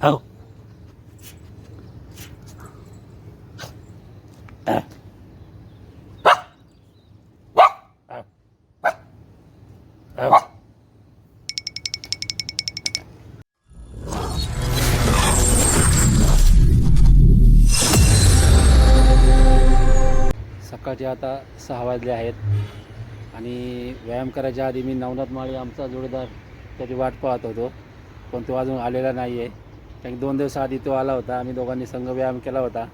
हो. सकाळचे आता सहा वाजले आहेत आणि व्यायाम करायच्या आधी मी नवनाथ माळी आमचा जोडीदार त्याची वाट पाहत होतो पण तो अजून आलेला नाही आहे कारण दोन दिवस आधी तो आला होता. आम्ही दोघांनी संघ व्यायाम केला होता.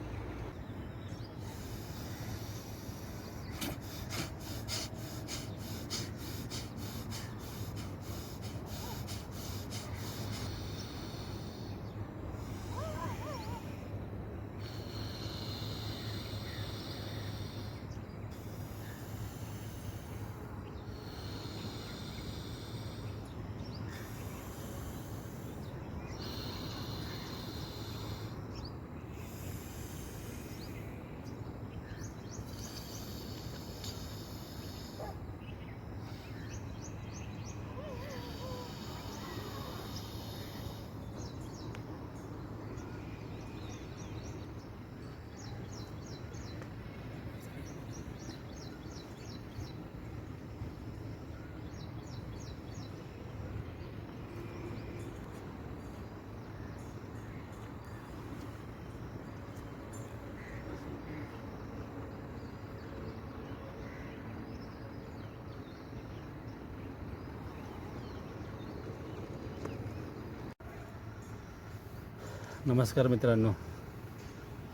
नमस्कार मित्रांनो.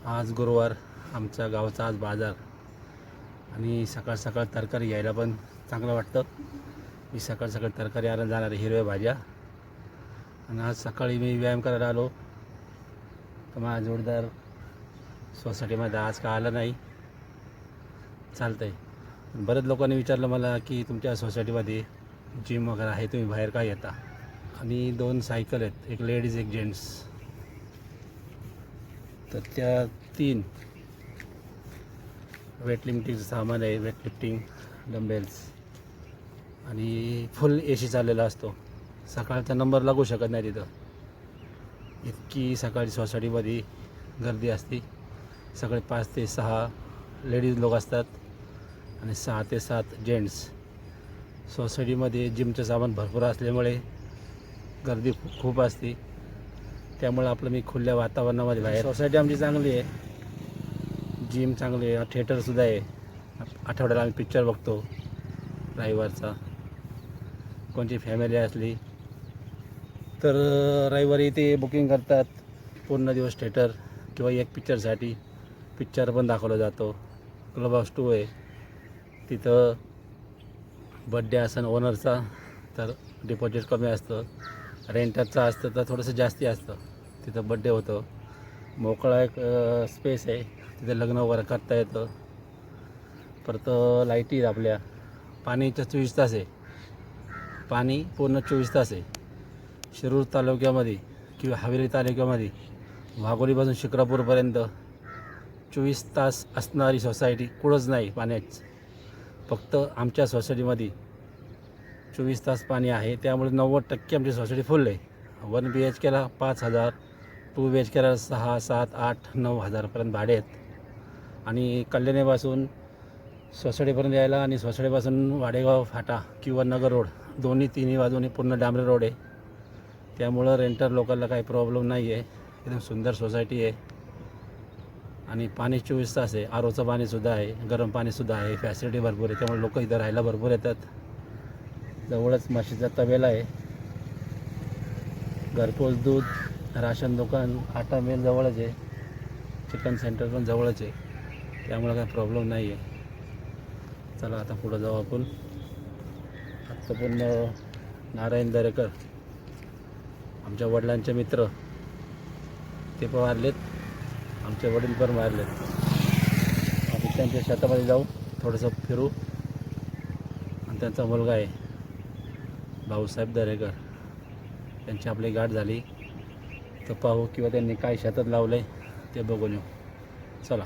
आज गुरुवार आमच्या गावचा आज बाजार. आणि सकाळ सकाळ तरकारी घ्यायला पण चांगलं वाटतं. मी सकाळ सकाळ तरकारी आणायला जाणार आहे, हिरव्या भाज्या. आणि आज सकाळी मी व्यायाम करायला आलो. तर माझा जोरदार सोसायटीमध्ये आज का आला नाही. चालतं आहे बरेच लोकांनी विचारलं मला की तुमच्या सोसायटीमध्ये जिम वगैरे आहे तुम्ही बाहेर काय येता? आणि दोन सायकल आहेत एक लेडीज एक जेंट्स तर त्या तीन वेट लिफ्टिंगचं सामान आहे वेट लिफ्टिंग डंबेल्स आणि फुल ए सी चाललेला असतो. सकाळचा नंबर लागू शकत नाही तिथं. इतकी सकाळी सोसायटीमध्ये गर्दी असते. सकाळी पाच ते सहा लेडीज लोक असतात आणि सहा ते सात जेंट्स सोसायटीमध्ये जिमचं सामान भरपूर असल्यामुळे गर्दी खूप खूप असते. त्यामुळे आपलं मी खुल्या वातावरणामध्ये बाहेर. सोसायटी आमची चांगली आहे. जिम चांगली आहे. थिएटरसुद्धा आहे. आठवड्याला आम्ही पिक्चर बघतो. रविवारचा. कोणची फॅमिली असली. तर रविवारी ते बुकिंग करतात. पूर्ण दिवस थिएटर किंवा एक पिक्चरसाठी पिक्चर पण दाखवला जातो. क्लब हाऊस टू आहे. तिथं बड्डे असन ओनरचा तर डिपॉझिट कमी असतं. रेंटरचं असतं तर थोडंसं जास्ती असतं. तिथं बड्डे होतं. मोकळा एक स्पेस आहे. तिथे लग्न वगैरे करता येतं. परत लाईटी आपल्या. पाणीच्या चोवीस तास आहे. पाणी पूर्ण चोवीस तास आहे. शिरूर तालुक्यामध्ये किंवा हवेली तालुक्यामध्ये वाघोलीपासून शिक्रापूरपर्यंत चोवीस तास असणारी सोसायटी कुठंच नाही पाण्याच. फक्त आमच्या सोसायटीमध्ये चोवीस तास पाणी आहे. त्यामुळे नव्वद टक्के आमची सोसायटी फुल आहे. वन बी एच केला पाच हजार टू बी एच केला सहा सात आठ नऊ हजारपर्यंत भाडे आहेत. आणि कल्याणीपासून सोसायटीपर्यंत यायला आणि सोसडेपासून वाडेगाव फाटा किंवा नगर रोड दोन्ही तिन्ही बाजूनी पूर्ण डांबरे रोड आहे. त्यामुळं रेंटर लोकांना काही प्रॉब्लेम नाही आहे एकदम सुंदर सोसायटी आहे. आणि पाणी चोवीस तास आहे. आर ओचं पाणीसुद्धा आहे. गरम पाणीसुद्धा आहे. फॅसिलिटी भरपूर आहे. त्यामुळे लोक इथं राहायला भरपूर येतात. जवळच म्हशीचा तबेला आहे. घरपोच दूध राशन दुकान आटा मिल जवळच आहे. चिकन सेंटर पण जवळच आहे. त्यामुळे काही प्रॉब्लेम नाही आहे चला आता पुढं जाऊ आपण. आत्ता पूर्ण नारायण दरेकर आमच्या वडिलांचे मित्र ते पण मारलेत. आमचे वडील पण मारलेत. आम्ही त्यांच्या शेतामध्ये जाऊ थोडंसं फिरू. आणि त्यांचा मुलगा आहे भाऊसाहेब दरेकर. त्यांची आपली गाठ झाली. तर पाहू किंवा त्यांनी काय शेतात लावलं आहे ते बघून येऊ. चला.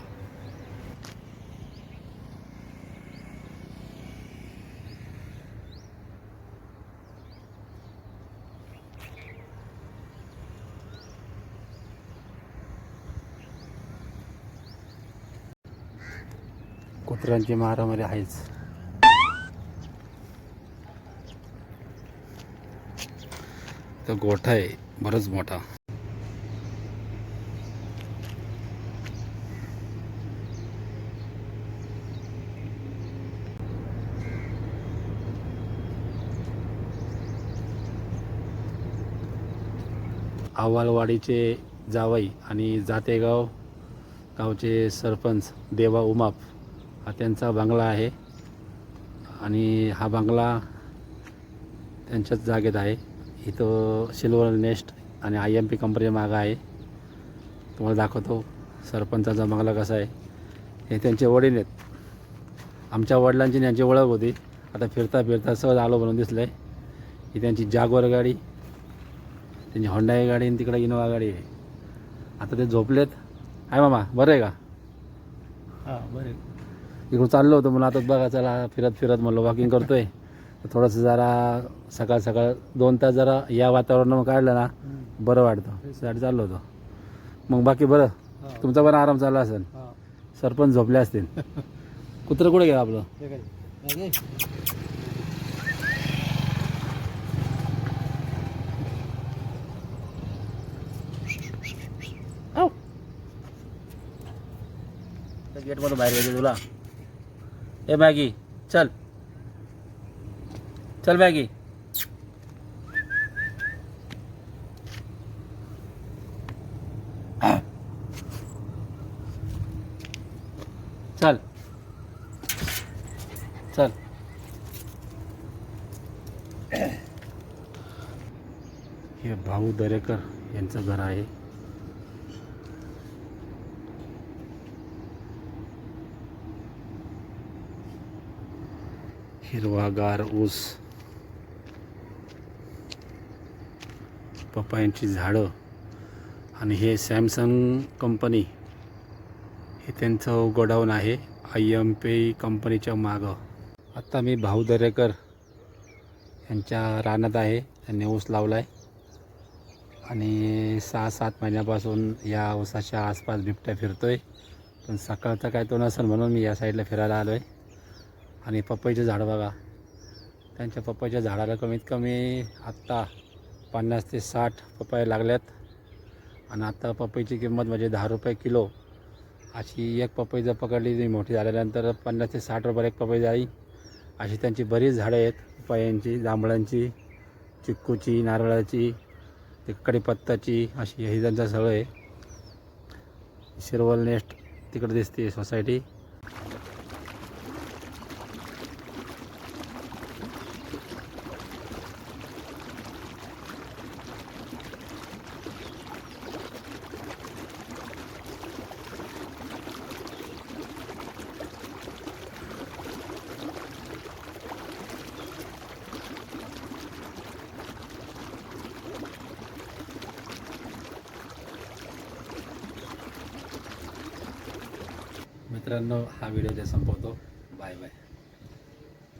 कुत्र्यांची मारामारी आहेच. तर गोठा आहे बरंच मोठा. अहवालवाडीचे जावई आणि जातेगाव गावचे सरपंच देवा उमाप हा त्यांचा बंगला आहे. आणि हा बंगला त्यांच्याच जागेत आहे. इथं सिल्वर नेस्ट आणि आय एम पी कंपनी मागं आहे. तुम्हाला दाखवतो सरपंचाचा बंगला कसा आहे. हे त्यांचे वडील आहेत. आमच्या वडिलांची त्यांची ओळख होती. आता फिरता फिरता सहज आलो म्हणून दिसलं आहे ही त्यांची जागवर गाडी. त्यांची होंडाई गाडी आणि तिकडे इनोवा गाडी आहे. आता ते झोपलेत. आहे मामा बरं आहे का? हा बरे इकडून चाललो होतो म्हणून आता बघा चला फिरत फिरत म्हणलं वॉकिंग करतोय. तर थोडंसं जरा सकाळ सकाळ दोन तास जरा या वातावरणावर काढलं ना बरं वाटतं. त्यासाठी चाललो होतो. मग बाकी बरं. तुमचा पण आराम चालला असेल. सरपंच झोपले असतील. कुत्रं कुठे गेलं आपलं? गेटमधून बाहेर येते तुला. ए मॅगी चल. चल मॅगी. चल. चल. हे भाऊ दरेकर यांचं घर आहे. हिरवागार ऊस. पपायांची झाडं. आणि हे सॅमसंग कंपनी. हे त्यांचं गोडाऊन आहे. आय एम पी कंपनीच्या मागं. आत्ता मी भाऊ दरेकर यांच्या रानात आहे. त्यांनी ऊस लावला आहे आणि सहा सात महिन्यापासून या ऊसाच्या आसपास बिबट्या फिरतो आहे पण सकाळचा काय तो नसेल म्हणून मी या साईडला फिरायला आलो आहे आणि पपईचं झाड बघा. त्यांच्या पपईच्या झाडाला कमीत कमी आत्ता पन्नास ते साठ पपया लागल्यात. आणि आता पपईची किंमत म्हणजे दहा रुपये किलो. अशी एक पपई जर पकडली ती मोठी झाल्यानंतर पन्नास ते साठ रुपये एक पपई जाई. अशी त्यांची बरीच झाडं आहेत. पपयांची जांभळांची चिक्कूची नारळाची ते कडीपत्ताची अशी हे त्यांचं सगळं आहे. शिरवल नेस्ट तिकडे दिसते सोसायटी. मित्रांनो हा व्हिडिओ इथे संपवतो. Bye bye